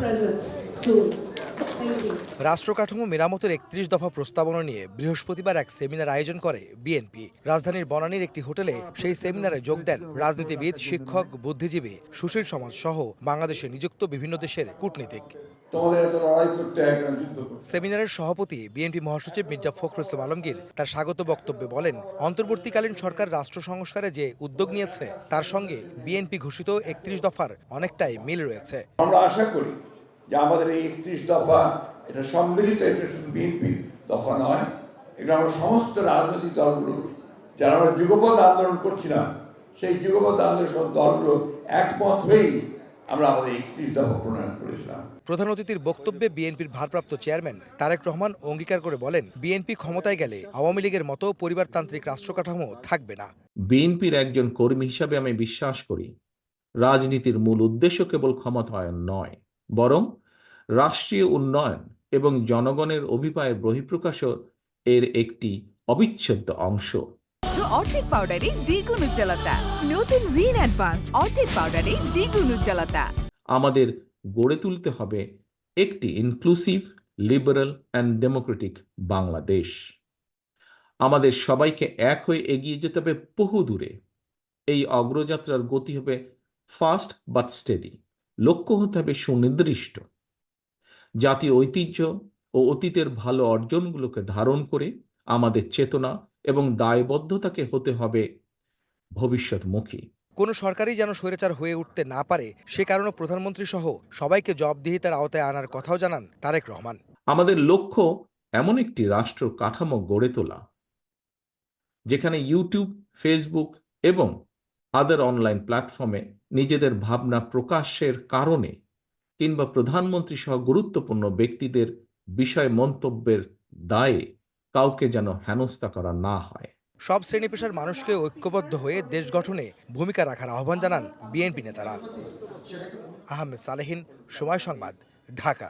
Presence soon. Thank you. রাষ্ট্র কাঠামো মেরামতের একত্রিশ দফা প্রস্তাবনা নিয়ে বৃহস্পতিবার এক সেমিনার আয়োজন করে বিএনপি। রাজধানীর বনানীর একটি হোটেলে সেই সেমিনারে যোগ দেন রাজনীতিবিদ শিক্ষক বুদ্ধিজীবী সুশীল সমাজ সহ বাংলাদেশে নিযুক্ত বিভিন্ন দেশের কূটনীতিক। সেমিনারের সভাপতি বিএনপি মহাসচিব মির্জা ফখরুল ইসলাম আলমগীর তার স্বাগত বক্তব্যে বলেন অন্তর্বর্তীকালীন সরকার রাষ্ট্র সংস্কারে যে উদ্যোগ নিয়েছে তার সঙ্গে বিএনপি ঘোষিত একত্রিশ দফার অনেকটাই মিল রয়েছে। আমরা আশা করি যে আমাদের এই একত্রিশ দফা এটা সম্মিলিত এটা শুধু বিএনপির দফা নয় এটা আমরা সমস্ত রাজনৈতিক দলগুলো যারা আমরা যুগপথ আন্দোলন করছিলাম সেই যুগপথ আন্দোলন সব দলগুলো একমত হয়েই আমরা আমাদের একত্রিশ দফা প্রণয়ন করেছিলাম। প্রধান অতিথির বক্তব্যে বিএনপির ভারপ্রাপ্ত চেয়ারম্যান তারেক রহমান অঙ্গীকার করে বলেন বিএনপি ক্ষমতায় গেলে আওয়ামী লীগের মতো পরিবারতান্ত্রিক রাষ্ট্র কাঠামো থাকবে না। বিএনপির একজন কর্মী হিসাবে আমি বিশ্বাস করি রাজনীতির মূল উদ্দেশ্য কেবল ক্ষমতায়ন নয়। বরং রাষ্ট্রীয় উন্নয়ন এবং জনগণের অভিপ্রায়ের বহিঃপ্রকাশও এর একটি অবিচ্ছেদ্য অংশ। অর্ধেক পাউডারে দ্বিগুণ উজ্জ্বলতা। নতুন রিন অ্যাডভান্সড অর্ধেক পাউডারে দ্বিগুণ উজ্জ্বলতা। আমাদের গড়ে তুলতে হবে একটি inclusive liberal and democratic Bangladesh. আমাদের সবাইকে এক হয়ে এগিয়ে যেতে হবে বহু দূরে এই অগ্রযাত্রার গতি হবে ফাস্ট বাট স্টেডি লক্ষ্য হতে হবে সুনির্দিষ্ট। জাতীয় ঐতিহ্য ও অতীতের ভালো অর্জনগুলোকে ধারণ করে আমাদের চেতনা এবং দায়বদ্ধতাকে হতে হবে ভবিষ্যৎমুখী। কোনো সরকারই যেন স্বৈরাচার হয়ে উঠতে না পারে সে কারণে প্রধানমন্ত্রী সহ সবাইকে জবাবদিহিতার আওতায় আনার কথাও জানান তারেক রহমান। আমাদের লক্ষ্য এমন একটি রাষ্ট্র কাঠামো গড়ে তোলা যেখানে ইউটিউব ফেসবুক এবং আদার অনলাইন প্ল্যাটফর্মে নিজেদের ভাবনা প্রকাশের কারণে কিংবা প্রধানমন্ত্রী সহ গুরুত্বপূর্ণ ব্যক্তিদের বিষয় মন্তব্যের দায়ে কাউকে যেন হেনস্থা করা না হয়। সব শ্রেণি পেশার মানুষকে ঐক্যবদ্ধ হয়ে দেশ গঠনে ভূমিকা রাখার আহ্বান জানান বিএনপি নেতারা। আহমেদ সালেহিন, সময় সংবাদ, ঢাকা।